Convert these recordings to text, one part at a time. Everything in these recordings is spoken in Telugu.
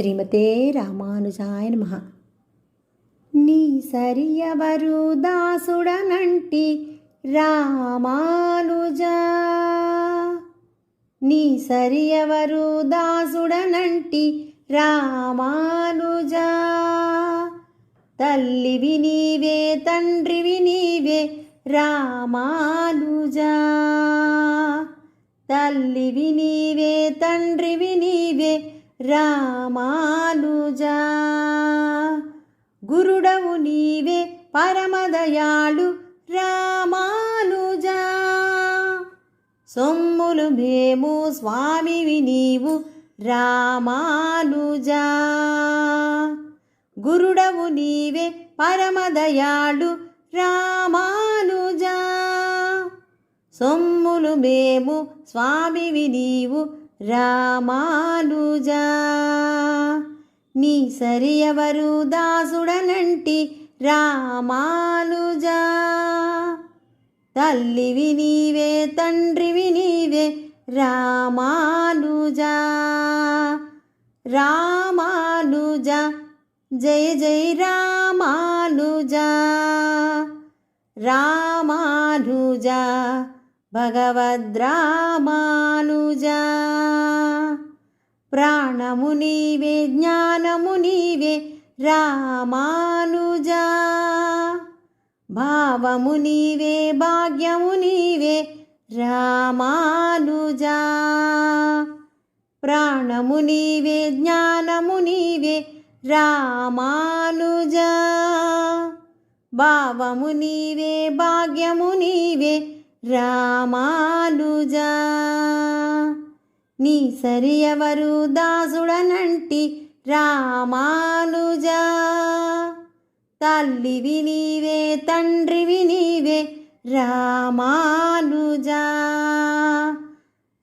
శ్రీమతే రామానుజాయ నమ. నీ సరియవరు దాసుడనంటి రామానుజా. నీ సరియవరు దాసుడనంటి రామానుజా. తల్లివి నీవే తండ్రివి నీవే రామానుజా. తల్లివి నీవే తండ్రివి నీవే రామానుజా. గురుడవు నీవే పరమదయాళు రామానుజా. సొమ్ములు మేము స్వామివి నీవు రామానుజా. గురుడవు నీవే పరమదయాళు రామానుజా. సొమ్ములు మేము స్వామివి నీవు రామానుజా. నీ సరి ఎవరు దాసుడనంటి రామానుజా. తల్లివి నీవే తండ్రివి నీవే రామానుజా. రామానుజ జయ జయ రామానుజ. రామానుజ భగవద్ రామానుజా. ప్రాణము నీవే జ్ఞానము నీవే రామానుజా. భావము నీవే భాగ్యము నీవే రామానుజా. ప్రాణము నీవే జ్ఞానము నీవే రామానుజా. భావము నీవే భాగ్యము నీవే రామానుజా. నీ సరియవరు దాసుడనంటి రామానుజా. తల్లివి నీవే తండ్రివి నీవే రామానుజా.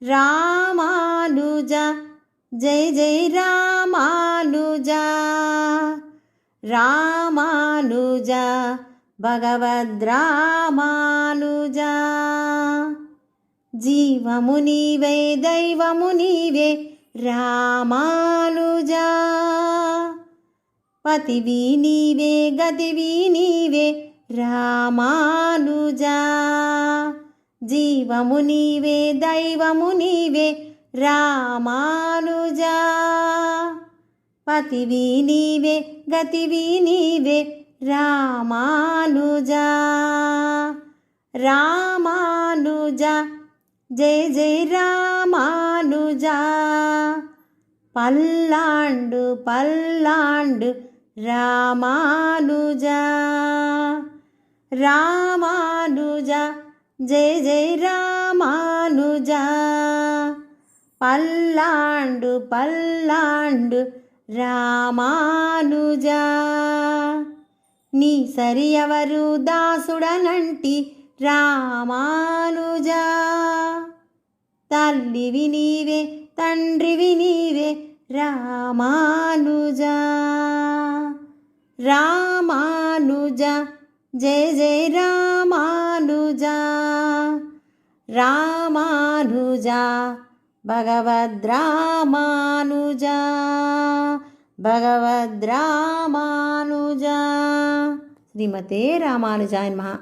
రామానుజా జై జై రామానుజా. రామానుజా భగవద్రామానుజా. జీవము నీవే దైవము నీవే రామానుజా. పతివి నీవే గతివి నీవే రామానుజా. జీవము నీవే దైవము నీవే రామానుజా. పతివి నీవే గతివి నీవే రామానుజా. రామానుజా. జయ జయ రామానుజా. పల్లాండు పల్లాండు రామానుజా. రామానుజా జయ జయ రామానుజా. పల్లాండు పల్లాండు రామానుజా. నీ సరియవరు దాసుడనంటి రామా తల్లివి నీవే తండ్రివి నీవే రామానుజ. రామానుజ జయ జయ రామానుజ. రామానుజ భగవద్రామానుజా భగవద్రామానుజా శ్రీమతే రామానుజాయ మహా